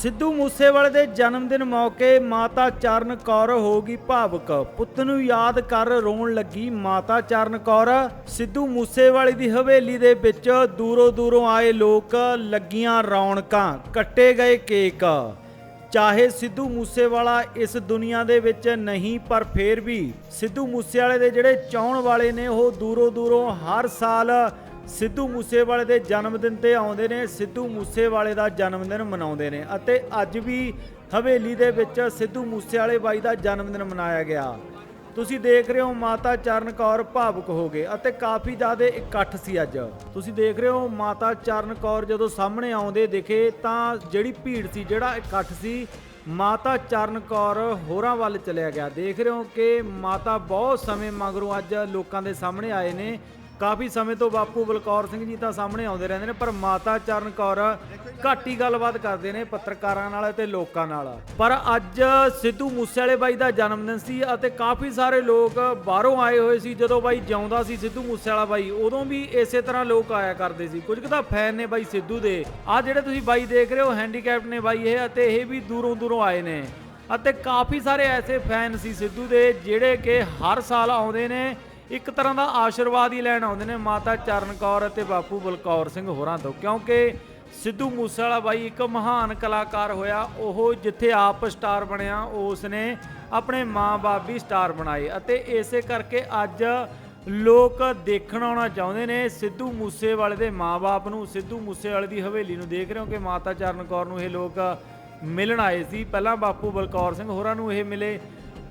ਸਿੱਧੂ ਮੂਸੇਵਾਲੇ ਦੇ ਜਨਮ ਦਿਨ ਮੌਕੇ ਮਾਤਾ ਚਰਨ ਕੌਰ ਹੋ ਗਈ ਭਾਵਕ। ਪੁੱਤ ਨੂੰ ਯਾਦ ਕਰ ਰੋਣ ਲੱਗੀ ਮਾਤਾ ਚਰਨ ਕੌਰ। ਸਿੱਧੂ ਮੂਸੇਵਾਲੇ ਦੀ ਹਵੇਲੀ ਦੇ ਵਿੱਚ ਦੂਰੋਂ ਦੂਰੋਂ ਆਏ ਲੋਕ ਲੱਗੀਆਂ ਰੌਣਕਾਂ, ਕੱਟੇ ਗਏ ਕੇਕ। ਚਾਹੇ ਸਿੱਧੂ ਮੂਸੇਵਾਲਾ ਇਸ ਦੁਨੀਆ ਦੇ ਵਿੱਚ ਨਹੀਂ, ਪਰ ਫੇਰ ਵੀ ਸਿੱਧੂ ਮੂਸੇਵਾਲੇ ਦੇ ਜਿਹੜੇ ਚਾਹਣ ਵਾਲੇ ਨੇ, ਉਹ ਦੂਰੋਂ ਦੂਰੋਂ ਹਰ ਸਾਲ ਸਿੱਧੂ ਮੂਸੇਵਾਲੇ ਦੇ ਜਨਮ ਦਿਨ ਤੇ ਆਉਂਦੇ ਨੇ, ਸਿੱਧੂ ਮੂਸੇਵਾਲੇ ਦਾ ਜਨਮ ਦਿਨ ਮਨਾਉਂਦੇ ਨੇ ਅਤੇ ਅੱਜ ਵੀ ਹਵੇਲੀ ਦੇ ਵਿੱਚ ਸਿੱਧੂ ਮੂਸੇਵਾਲੇ ਬਾਈ ਦਾ ਜਨਮ ਦਿਨ ਮਨਾਇਆ ਗਿਆ। ਤੁਸੀਂ ਦੇਖ ਰਹੇ ਹੋ ਮਾਤਾ ਚਰਨ ਕੌਰ ਭਾਵੁਕ ਹੋ ਗਏ ਅਤੇ ਕਾਫੀ ਜ਼ਿਆਦਾ ਇਕੱਠ ਸੀ ਅੱਜ। ਤੁਸੀਂ ਦੇਖ ਰਹੇ ਹੋ ਮਾਤਾ ਚਰਨ ਕੌਰ ਜਦੋਂ ਸਾਹਮਣੇ ਆਉਂਦੇ ਦਿਖੇ ਤਾਂ ਜਿਹੜੀ ਭੀੜ ਸੀ, ਜਿਹੜਾ ਇਕੱਠ ਸੀ, ਮਾਤਾ ਚਰਨ ਕੌਰ ਹੋਰਾਂ ਵੱਲ ਚਲਿਆ ਗਿਆ। ਦੇਖ ਰਹੇ ਹੋ ਕਿ ਮਾਤਾ ਬਹੁਤ ਸਮੇਂ ਮਗਰੋਂ ਅੱਜ ਲੋਕਾਂ ਦੇ ਸਾਹਮਣੇ ਆਏ ਨੇ ਕਾਫੀ ਸਮੇਂ ਤੋਂ ਬਾਪੂ ਬਲਕੌਰ ਸਿੰਘ ਜੀ ਤਾਂ ਸਾਹਮਣੇ ਆਉਂਦੇ ਰਹਿੰਦੇ ਨੇ, ਪਰ ਮਾਤਾ ਚਰਨ ਕੌਰ ਘੱਟ ਹੀ ਗੱਲਬਾਤ ਕਰਦੇ ਨੇ ਪੱਤਰਕਾਰਾਂ ਨਾਲ ਤੇ ਲੋਕਾਂ ਨਾਲ। ਪਰ ਅੱਜ ਸਿੱਧੂ ਮੂਸੇਵਾਲੇ ਬਾਈ ਦਾ ਜਨਮ ਦਿਨ ਸੀ ਅਤੇ ਕਾਫੀ ਸਾਰੇ ਲੋਕ ਬਾਹਰੋਂ ਆਏ ਹੋਏ ਸੀ। ਜਦੋਂ ਬਾਈ ਜਿਉਂਦਾ ਸੀ ਸਿੱਧੂ ਮੂਸੇਵਾਲਾ ਬਾਈ, ਉਦੋਂ ਵੀ ਇਸੇ ਤਰ੍ਹਾਂ ਲੋਕ ਆਇਆ ਕਰਦੇ ਸੀ। ਕੁਝ ਕੁ ਤਾਂ ਫੈਨ ਨੇ ਬਾਈ ਸਿੱਧੂ ਦੇ। ਆ ਜਿਹੜੇ ਤੁਸੀਂ ਬਾਈ ਦੇਖ ਰਹੇ ਹੋ ਹੈਂਡੀਕੈਪਟ ਨੇ ਬਾਈ ਇਹ ਅਤੇ ਇਹ ਵੀ ਦੂਰੋਂ ਦੂਰੋਂ ਆਏ ਨੇ। ਅਤੇ ਕਾਫੀ ਸਾਰੇ ਐਸੇ ਫੈਨ ਸੀ ਸਿੱਧੂ ਦੇ, ਜਿਹੜੇ ਕਿ ਹਰ ਸਾਲ ਆਉਂਦੇ ਨੇ। ਇੱਕ ਤਰ੍ਹਾਂ ਦਾ ਆਸ਼ੀਰਵਾਦ ਹੀ ਲੈਣ ਆਉਂਦੇ ਨੇ ਮਾਤਾ ਚਰਨ ਕੌਰ ਅਤੇ ਬਾਪੂ ਬਲਕੌਰ ਸਿੰਘ ਹੋਰਾਂ ਤੋਂ, ਕਿਉਂਕਿ ਸਿੱਧੂ ਮੂਸੇਵਾਲਾ ਬਾਈ ਇੱਕ ਮਹਾਨ ਕਲਾਕਾਰ ਹੋਇਆ, ਉਹ ਜਿੱਥੇ ਆਪ ਸਟਾਰ ਬਣਿਆ ਉਸ ਨੇ ਆਪਣੇ ਮਾਂ-ਬਾਪ ਵੀ ਸਟਾਰ ਬਣਾਏ ਅਤੇ ਇਸੇ ਕਰਕੇ ਅੱਜ ਲੋਕ ਦੇਖਣ ਆਉਣਾ ਚਾਹੁੰਦੇ ਨੇ ਸਿੱਧੂ ਮੂਸੇਵਾਲੇ ਦੇ ਮਾਂ-ਬਾਪ ਨੂੰ, ਸਿੱਧੂ ਮੂਸੇਵਾਲੇ ਦੀ ਹਵੇਲੀ ਨੂੰ ਦੇਖ ਰਹੇ ਹੋ ਕਿ ਮਾਤਾ ਚਰਨ ਕੌਰ ਨੂੰ ਇਹ ਲੋਕ ਮਿਲਣ ਆਏ ਸੀ, ਪਹਿਲਾਂ ਬਾਪੂ ਬਲਕੌਰ ਸਿੰਘ ਹੋਰਾਂ ਨੂੰ ਇਹ ਮਿਲੇ,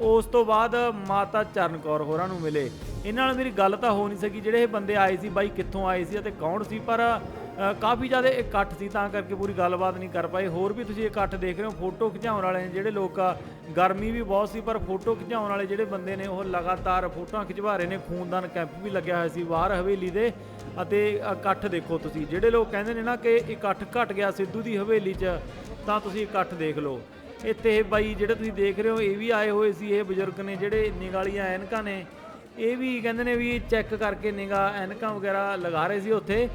ਉਸ ਤੋਂ ਬਾਅਦ ਮਾਤਾ ਚਰਨ ਕੌਰ ਹੋਰਾਂ ਨੂੰ ਮਿਲੇ। ਇਹਨਾਂ ਨਾਲ ਮੇਰੀ ਗੱਲ ਤਾਂ ਹੋ ਨਹੀਂ ਸਕੀ, ਜਿਹੜੇ ਇਹ ਬੰਦੇ ਆਏ ਸੀ, ਬਾਈ ਕਿੱਥੋਂ ਆਏ ਸੀ ਅਤੇ ਕੌਣ ਸੀ, ਪਰ ਕਾਫੀ ਜ਼ਿਆਦਾ ਇਕੱਠ ਸੀ, ਤਾਂ ਕਰਕੇ ਪੂਰੀ ਗੱਲਬਾਤ ਨਹੀਂ ਕਰ ਪਾਏ। ਹੋਰ ਵੀ ਤੁਸੀਂ ਇਕੱਠ ਦੇਖ ਰਹੇ ਹੋ, ਫੋਟੋ ਖਿਚਾਉਣ ਵਾਲੇ ਨੇ ਜਿਹੜੇ ਲੋਕ ਆ ਗਰਮੀ ਵੀ ਬਹੁਤ ਸੀ, ਪਰ ਫੋਟੋ ਖਿਚਾਉਣ ਵਾਲੇ ਜਿਹੜੇ ਬੰਦੇ ਨੇ, ਉਹ ਲਗਾਤਾਰ ਫੋਟੋਆਂ ਖਿਚਵਾ ਰਹੇ ਨੇ, ਖੂਨਦਾਨ ਕੈਂਪ ਵੀ ਲੱਗਿਆ ਹੋਇਆ ਸੀ ਬਾਹਰ ਹਵੇਲੀ ਦੇ ਅਤੇ ਇਕੱਠ ਦੇਖੋ ਤੁਸੀਂ। ਜਿਹੜੇ ਲੋਕ ਕਹਿੰਦੇ ਨੇ ਨਾ ਕਿ ਇਕੱਠ ਘਟ ਗਿਆ ਸਿੱਧੂ ਦੀ ਹਵੇਲੀ 'ਚ, ਤਾਂ ਤੁਸੀਂ ਇਕੱਠ ਦੇਖ ਲਓ। ਇੱਥੇ ਇਹ ਬਾਈ, ਜਿਹੜੇ ਤੁਸੀਂ ਦੇਖ ਰਹੇ ਹੋ, ਇਹ ਵੀ ਆਏ ਹੋਏ ਸੀ, ਇਹ ਬਜ਼ੁਰਗ ਨੇ, ਜਿਹੜੇ ਨਿਗਾਲੀਆਂ ਐਨਕਾਂ ਨੇ ਇਹ ਵੀ ਕਹਿੰਦੇ ਨੇ ਵੀ ਚੈੱਕ ਕਰਕੇ ਨਿਗਾ ਐਨਕਾਂ ਵਗੈਰਾ ਲਗਾ ਰਹੇ ਸੀ ਉੱਥੇ।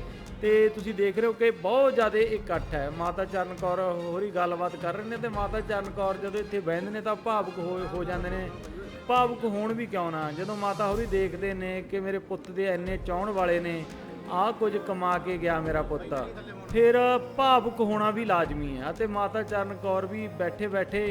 ਤੇ ਤੁਸੀਂ ਦੇਖ ਰਹੇ ਹੋ ਕਿ ਬਹੁਤ ਜ਼ਿਆਦਾ ਇਕੱਠ ਹੈ। ਮਾਤਾ ਚਰਨ ਕੌਰ ਹੋਰੀ ਗੱਲਬਾਤ ਕਰ ਰਹੇ ਨੇ ਤੇ ਮਾਤਾ ਚਰਨ ਕੌਰ ਜਦੋਂ ਇੱਥੇ ਬਹਿੰਦੇ ਨੇ ਤਾਂ ਭਾਵੁਕ ਹੋ ਹੋ ਜਾਂਦੇ ਨੇ। ਭਾਵੁਕ ਹੋਣ ਵੀ ਕਿਉਂ ਨਾ? ਜਦੋਂ ਮਾਤਾ ਹੋਰੀ ਦੇਖਦੇ ਨੇ ਕਿ ਮੇਰੇ ਪੁੱਤ ਦੇ ਇੰਨੇ ਚਾਹਣ ਵਾਲੇ ਨੇ, ਆਹ ਕੁਝ ਕਮਾ ਕੇ ਗਿਆ ਮੇਰਾ ਪੁੱਤ। ਫਿਰ ਭਾਵੁਕ ਹੋਣਾ ਵੀ ਲਾਜ਼ਮੀ ਹੈ ਅਤੇ ਮਾਤਾ ਚਰਨ ਕੌਰ ਵੀ ਬੈਠੇ ਬੈਠੇ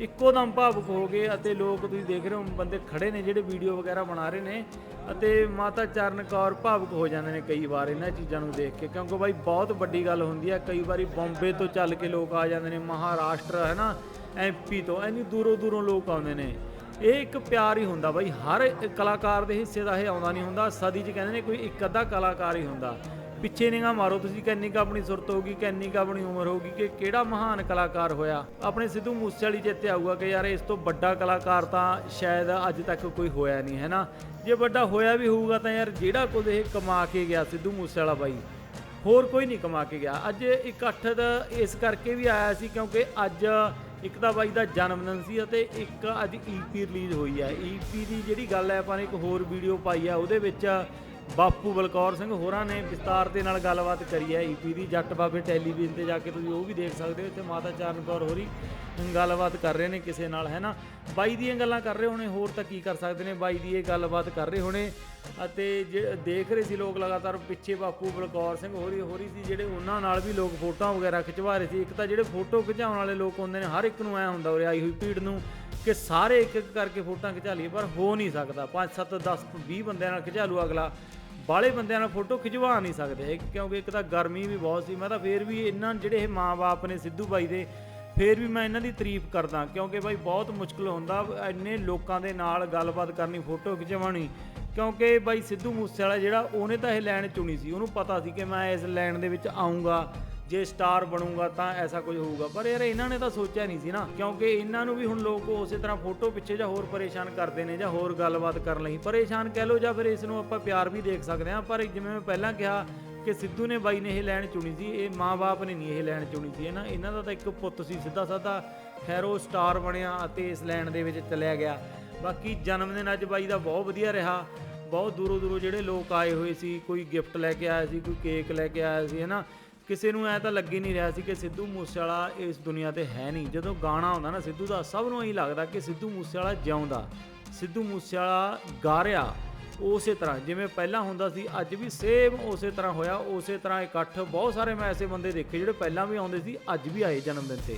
ਇੱਕੋ ਦਮ ਭਾਵੁਕ ਹੋ ਗਏ ਅਤੇ ਲੋਕ ਤੁਸੀਂ ਦੇਖ ਰਹੇ ਹੋ ਬੰਦੇ ਖੜੇ ਨੇ ਜਿਹੜੇ ਵੀਡੀਓ ਵਗੈਰਾ ਬਣਾ ਰਹੇ ਨੇ ਅਤੇ ਮਾਤਾ ਚਰਨ ਕੌਰ ਭਾਵੁਕ ਹੋ ਜਾਂਦੇ ਨੇ ਕਈ ਵਾਰ ਇਹਨਾਂ ਚੀਜ਼ਾਂ ਨੂੰ ਦੇਖ ਕੇ ਕਿਉਂਕਿ ਬਾਈ ਬਹੁਤ ਵੱਡੀ ਗੱਲ ਹੁੰਦੀ ਹੈ, ਕਈ ਵਾਰੀ ਬੰਬੇ ਤੋਂ ਚੱਲ ਕੇ ਲੋਕ ਆ ਜਾਂਦੇ ਨੇ, ਮਹਾਰਾਸ਼ਟਰ ਹੈ ਨਾ ਐਮਪੀ ਤੋਂ, ਇੰਨੀ ਦੂਰੋਂ ਦੂਰੋਂ ਲੋਕ ਆਉਂਦੇ ਨੇ। ਇਹ ਇੱਕ ਪਿਆਰ ਹੀ ਹੁੰਦਾ ਬਾਈ, ਹਰ ਕਲਾਕਾਰ ਦੇ ਹਿੱਸੇ ਦਾ ਇਹ ਆਉਂਦਾ ਨਹੀਂ ਹੁੰਦਾ, ਸਦੀ 'ਚ ਕਹਿੰਦੇ ਨੇ ਕੋਈ ਇੱਕ ਅੱਧਾ ਕਲਾਕਾਰ ਹੀ ਹੁੰਦਾ। ਪਿੱਛੇ ਨਿਗਾ ਮਾਰੋ, ਤੁਸੀਂ ਕਿੰਨੀ ਕੁ ਆਪਣੀ ਸੁਰਤ ਹੋਊਗੀ, ਕਿੰਨੀ ਕੁ ਆਪਣੀ ਉਮਰ ਹੋਊਗੀ, ਕਿ ਕਿਹੜਾ ਮਹਾਨ ਕਲਾਕਾਰ ਹੋਇਆ? ਆਪਣੇ ਸਿੱਧੂ ਮੂਸੇਵਾਲੀ ਚੇਤੇ ਆਊਗਾ ਕਿ ਯਾਰ ਇਸ ਤੋਂ ਵੱਡਾ ਕਲਾਕਾਰ ਤਾਂ ਸ਼ਾਇਦ ਅੱਜ ਤੱਕ ਕੋਈ ਹੋਇਆ ਨਹੀਂ ਹੈ ਨਾ ਜੇ ਵੱਡਾ ਹੋਇਆ ਵੀ ਹੋਊਗਾ ਤਾਂ ਯਾਰ ਜਿਹੜਾ ਕੁਝ ਇਹ ਕਮਾ ਕੇ ਗਿਆ ਸਿੱਧੂ ਮੂਸੇਵਾਲਾ ਬਾਈ, ਹੋਰ ਕੋਈ ਨਹੀਂ ਕਮਾ ਕੇ ਗਿਆ। ਅੱਜ ਇਕੱਠ ਦਾ ਇਸ ਕਰਕੇ ਵੀ ਆਇਆ ਸੀ ਕਿਉਂਕਿ ਅੱਜ ਇੱਕ ਤਾਂ ਬਾਈ ਦਾ ਜਨਮ ਦਿਨ ਸੀ ਅਤੇ ਇੱਕ ਅੱਜ ਈਪੀ ਰਿਲੀਜ਼ ਹੋਈ ਹੈ ਈਪੀ ਦੀ ਜਿਹੜੀ ਗੱਲ ਹੈ, ਆਪਾਂ ਨੇ ਇੱਕ ਹੋਰ ਵੀਡੀਓ ਪਾਈ ਹੈ ਉਹਦੇ ਵਿੱਚ ਬਾਪੂ ਬਲਕੌਰ ਸਿੰਘ ਹੋਰਾਂ ਨੇ ਵਿਸਤਾਰ ਦੇ ਨਾਲ ਗੱਲਬਾਤ ਕਰੀ ਹੈ। ਈਪੀ ਦੀ ਜੱਟ ਬਾਬੇ ਟੈਲੀਵਿਜ਼ਨ ਤੇ ਜਾ ਕੇ ਤੁਸੀਂ ਉਹ ਵੀ ਦੇਖ ਸਕਦੇ ਹੋ। ਇੱਥੇ ਮਾਤਾ ਚਰਨ ਕੌਰ ਹੋਰੀ ਗੱਲਬਾਤ ਕਰ ਰਹੇ ਨੇ ਕਿਸੇ ਨਾਲ, ਹੈ ਨਾ? ਬਾਈ ਦੀਆਂ ਗੱਲਾਂ ਕਰ ਰਹੇ ਹੋਣੇ, ਹੋਰ ਤਾਂ ਕੀ ਕਰ ਸਕਦੇ ਨੇ? ਬਾਈ ਦੀ ਇਹ ਗੱਲਬਾਤ ਕਰ ਰਹੇ ਹੋਣੇ ਅਤੇ ਜੇ ਦੇਖ ਰਹੇ ਸੀ ਲੋਕ ਲਗਾਤਾਰ ਪਿੱਛੇ ਬਾਪੂ ਬਲਕੌਰ ਸਿੰਘ ਹੋਰੀ ਹੋਰੀ ਸੀ ਜਿਹੜੇ ਉਹਨਾਂ ਨਾਲ ਵੀ ਲੋਕ ਫੋਟੋਆਂ ਵਗੈਰਾ ਖਿਚਵਾ ਰਹੇ ਸੀ। ਇੱਕ ਤਾਂ ਜਿਹੜੇ ਫੋਟੋ ਖਿਚਾਉਣ ਵਾਲੇ ਲੋਕ ਹੁੰਦੇ ਨੇ, ਹਰ ਇੱਕ ਨੂੰ ਐ ਹੁੰਦਾ ਉਰੇ ਆਈ ਹੋਈ ਭੀੜ ਨੂੰ। ਕਿ ਸਾਰੇ ਇੱਕ ਇੱਕ ਕਰਕੇ ਫੋਟੋਆਂ ਖਿਚਾ ਲਈਏ, ਪਰ ਹੋ ਨਹੀਂ ਸਕਦਾ। 5 7 10 20 ਬੰਦਿਆਂ ਨਾਲ ਖਿਚਾ ਲੂ ਅਗਲਾ। ਬਾਲੇ ਬੰਦਿਆਂ ਨਾਲ ਫੋਟੋ ਖਿਚਵਾ ਨਹੀਂ ਸਕਦੇ। ਕਿਉਂਕਿ ਇੱਕ ਤਾਂ ਗਰਮੀ ਵੀ ਬਹੁਤ ਸੀ। ਮੈਂ ਤਾਂ ਫੇਰ ਵੀ ਇਹਨਾਂ ਜਿਹੜੇ ਇਹ ਮਾਂ-ਬਾਪ ਨੇ ਸਿੱਧੂ ਬਾਈ ਦੇ, ਫੇਰ ਵੀ ਮੈਂ ਇਹਨਾਂ ਦੀ ਤਾਰੀਫ ਕਰਦਾ। ਕਿਉਂਕਿ ਬਾਈ ਬਹੁਤ ਮੁਸ਼ਕਲ ਹੁੰਦਾ ਇੰਨੇ ਲੋਕਾਂ ਦੇ ਨਾਲ ਗੱਲਬਾਤ ਕਰਨੀ, ਫੋਟੋ ਖਿਚਵਾਉਣੀ। ਕਿਉਂਕਿ ਬਾਈ ਸਿੱਧੂ ਮੂਸੇਵਾਲਾ ਜਿਹੜਾ, ਉਹਨੇ ਤਾਂ ਇਹ ਲਾਈਨ ਚੁਣੀ ਸੀ। ਉਹਨੂੰ ਪਤਾ ਸੀ ਕਿ ਮੈਂ ਇਸ ਲਾਈਨ ਦੇ ਵਿੱਚ ਆਉਂਗਾ ਜੇ ਸਟਾਰ ਬਣੂਗਾ ਤਾਂ ਐਸਾ ਕੁਝ ਹੋਊਗਾ। ਪਰ ਯਾਰ ਇਹਨਾਂ ਨੇ ਤਾਂ ਸੋਚਿਆ ਨਹੀਂ ਸੀ ਨਾ, ਕਿਉਂਕਿ ਇਹਨਾਂ ਨੂੰ ਵੀ ਹੁਣ ਲੋਕ ਉਸੇ ਤਰ੍ਹਾਂ ਫੋਟੋ ਪਿੱਛੇ ਜਾਂ ਹੋਰ ਪਰੇਸ਼ਾਨ ਕਰਦੇ ਨੇ ਜਾਂ ਹੋਰ ਗੱਲਬਾਤ ਕਰਨ ਲਈ। ਪਰੇਸ਼ਾਨ ਕਹਿ ਲਓ ਜਾਂ ਫਿਰ ਇਸ ਨੂੰ ਆਪਾਂ ਪਿਆਰ ਵੀ ਦੇਖ ਸਕਦੇ ਹਾਂ, ਪਰ ਜਿਵੇਂ ਮੈਂ ਪਹਿਲਾਂ ਕਿਹਾ ਕਿ ਸਿੱਧੂ ਨੇ ਬਾਈ ਨੇ ਇਹ ਲੈਣ ਚੁਣੀ ਸੀ, ਇਹ ਮਾਂ-ਬਾਪ ਨੇ ਨਹੀਂ ਇਹ ਲੈਣ ਚੁਣੀ ਸੀ ਨਾ ਇਹਨਾਂ ਦਾ ਤਾਂ ਇੱਕ ਪੁੱਤ ਸੀ, ਸਿੱਧਾ ਸਾਦਾ ਖੈਰ ਉਹ ਸਟਾਰ ਬਣਿਆ ਅਤੇ ਇਸ ਲੈਣ ਦੇ ਵਿੱਚ ਚਲਿਆ ਗਿਆ। ਬਾਕੀ ਜਨਮ ਦਿਨ ਅੱਜ ਬਾਈ ਦਾ ਬਹੁਤ ਵਧੀਆ ਰਿਹਾ। ਬਹੁਤ ਦੂਰੋਂ ਦੂਰੋਂ ਜਿਹੜੇ ਲੋਕ ਆਏ ਹੋਏ ਸੀ, ਕੋਈ ਗਿਫਟ ਲੈ ਕੇ ਆਇਆ ਸੀ, ਕੋਈ ਕੇਕ ਲੈ ਕੇ ਆਇਆ ਸੀ, ਹਨਾ? ਕਿਸੇ ਨੂੰ ਐ ਤਾਂ ਲੱਗੀ ਨਹੀਂ ਰਿਹਾ ਸੀ ਕਿ ਸਿੱਧੂ ਮੂਸੇਵਾਲਾ ਇਸ ਦੁਨੀਆ ਤੇ ਹੈ ਨਹੀਂ। ਜਦੋਂ ਗਾਣਾ ਆਉਂਦਾ ਨਾ ਸਿੱਧੂ ਦਾ, ਸਭ ਨੂੰ ਇਹੀ ਲੱਗਦਾ ਕਿ ਸਿੱਧੂ ਮੂਸੇਵਾਲਾ ਜਿਉਂਦਾ। ਸਿੱਧੂ ਮੂਸੇਵਾਲਾ ਗਾ ਰਿਹਾ ਉਸੇ ਤਰ੍ਹਾਂ, ਜਿਵੇਂ ਪਹਿਲਾਂ ਹੁੰਦਾ ਸੀ, ਅੱਜ ਵੀ ਸੇਮ ਉਸੇ ਤਰ੍ਹਾਂ ਹੋਇਆ। ਉਸੇ ਤਰ੍ਹਾਂ ਇਕੱਠ ਬਹੁਤ ਸਾਰੇ ਮੈਂ ਐਸੇ ਬੰਦੇ ਦੇਖੇ ਜਿਹੜੇ ਪਹਿਲਾਂ ਵੀ ਆਉਂਦੇ ਸੀ, ਅੱਜ ਵੀ ਆਏ ਜਨਮ ਦਿਨ ਤੇ।